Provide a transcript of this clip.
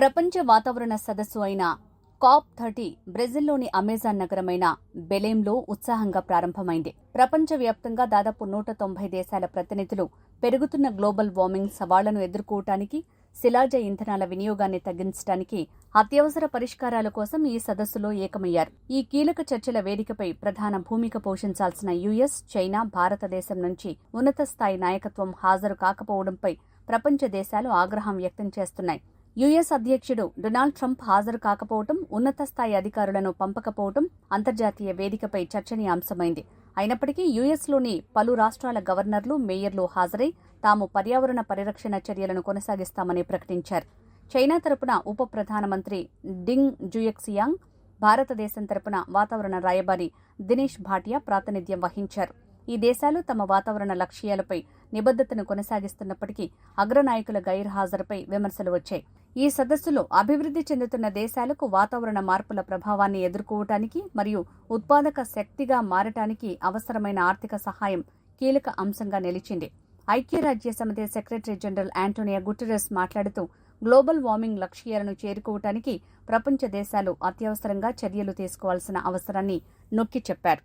ప్రపంచ వాతావరణ సదస్సు అయిన కాప్ థర్టీ బ్రెజిల్లోని అమెజాన్ నగరమైన బెలేంలో ఉత్సాహంగా ప్రారంభమైంది. ప్రపంచవ్యాప్తంగా దాదాపు నూట తొంభై దేశాల ప్రతినిధులు పెరుగుతున్న గ్లోబల్ వార్మింగ్ సవాళ్ళను ఎదుర్కోవటానికి శిలాజ ఇంధనాల వినియోగాన్ని తగ్గించడానికి అత్యవసర పరిష్కారాల కోసం ఈ సదస్సులో ఏకమయ్యారు. ఈ కీలక చర్చల వేదికపై ప్రధాన భూమిక పోషించాల్సిన యుఎస్ చైనా భారతదేశం నుంచి ఉన్నత స్థాయి నాయకత్వం హాజరు కాకపోవడంపై ప్రపంచ దేశాలు ఆగ్రహం వ్యక్తం చేస్తున్నాయి. యుఎస్ అధ్యక్షుడు డొనాల్డ్ ట్రంప్ హాజరు కాకపోవటం ఉన్నత స్థాయి అధికారులను పంపకపోవటం అంతర్జాతీయ వేదికపై చర్చనీయాంశమైంది. అయినప్పటికీ యుఎస్లోని పలు రాష్ట్రాల గవర్నర్లు మేయర్లు హాజరై తాము పర్యావరణ పరిరక్షణ చర్యలను కొనసాగిస్తామని ప్రకటించారు. చైనా తరపున ఉప ప్రధానమంత్రి డింగ్ జుయక్సియాంగ్ భారతదేశం తరపున వాతావరణ రాయబారి దినేష్ భాటియా ప్రాతినిధ్యం వహించారు. ఈ దేశాలు తమ వాతావరణ లక్ష్యాలపై నిబద్దతను కొనసాగిస్తున్నప్పటికీ అగ్రనాయకుల గైర్హాజరుపై విమర్శలు వచ్చాయి. ఈ సదస్సులో అభివృద్ధి చెందుతున్న దేశాలకు వాతావరణ మార్పుల ప్రభావాన్ని ఎదుర్కోవటానికి మరియు ఉత్పాదక శక్తిగా మారటానికి అవసరమైన ఆర్థిక సహాయం కీలక అంశంగా నిలిచింది. ఐక్యరాజ్య సమితి సెక్రటరీ జనరల్ యాంటోనియా గుటెరస్ మాట్లాడుతూ గ్లోబల్ వార్మింగ్ లక్ష్యాలను చేరుకోవటానికి ప్రపంచ దేశాలు అత్యవసరంగా చర్యలు తీసుకోవాల్సిన అవసరాన్ని నొక్కి చెప్పారు.